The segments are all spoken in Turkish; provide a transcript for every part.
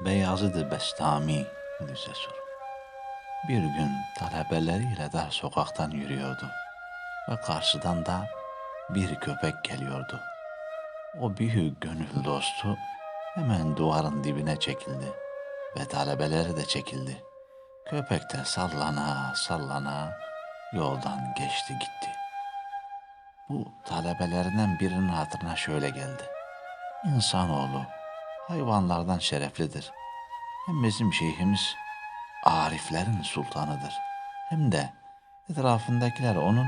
Beyazıdı Bestami sor. Bir gün talebeleriyle dar sokaktan yürüyordu ve karşıdan da bir köpek geliyordu. O büyük gönül dostu hemen duvarın dibine çekildi ve talebeleri de çekildi. Köpek de sallana sallana yoldan geçti gitti. Bu talebelerinden birinin hatırına şöyle geldi. İnsanoğlu hayvanlardan şereflidir. Hem bizim şeyhimiz ariflerin sultanıdır. Hem de etrafındakiler onun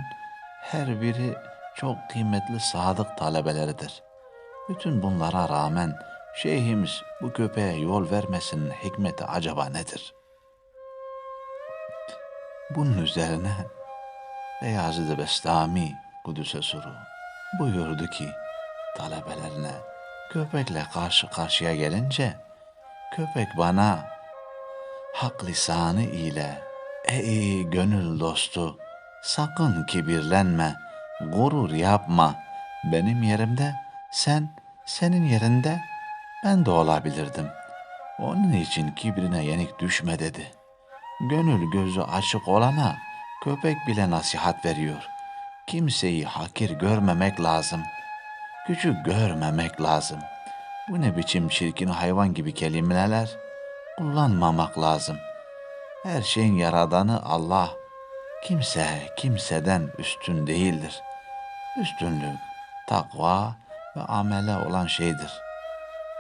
her biri çok kıymetli sadık talebeleridir. Bütün bunlara rağmen şeyhimiz bu köpeğe yol vermesinin hikmeti acaba nedir? Bunun üzerine Beyazıd-ı Bestami Kudüs'e soru buyurdu ki talebelerine köpekle karşı karşıya gelince köpek bana hak lisanı ile ey gönül dostu sakın kibirlenme gurur yapma. Benim yerimde sen senin yerinde ben de olabilirdim. Onun için kibrine yenik düşme dedi. Gönül gözü açık olana köpek bile nasihat veriyor. Kimseyi hakir görmemek lazım küçük görmemek lazım bu ne biçim çirkin hayvan gibi kelimeler kullanmamak lazım. Her şeyin yaradanı Allah. Kimse kimseden üstün değildir. Üstünlük, takva ve amele olan şeydir.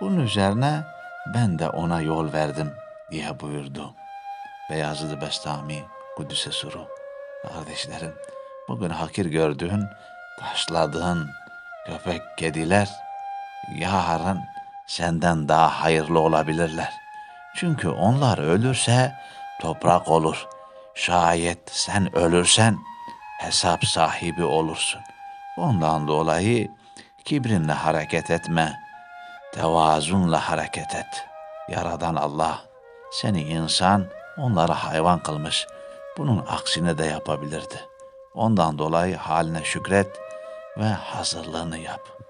Bunun üzerine ben de ona yol verdim diye buyurdu. Beyazıdı Bestami Kudüs'e suru. Kardeşlerim, bugün hakir gördüğün, taşladığın köpek kediler yarın senden daha hayırlı olabilirler. Çünkü onlar ölürse toprak olur. Şayet sen ölürsen hesap sahibi olursun. Ondan dolayı kibrinle hareket etme. Tevazunla hareket et. Yaradan Allah seni insan onlara hayvan kılmış. Bunun aksine de yapabilirdi. Ondan dolayı haline şükret ve hazırlığını yap.''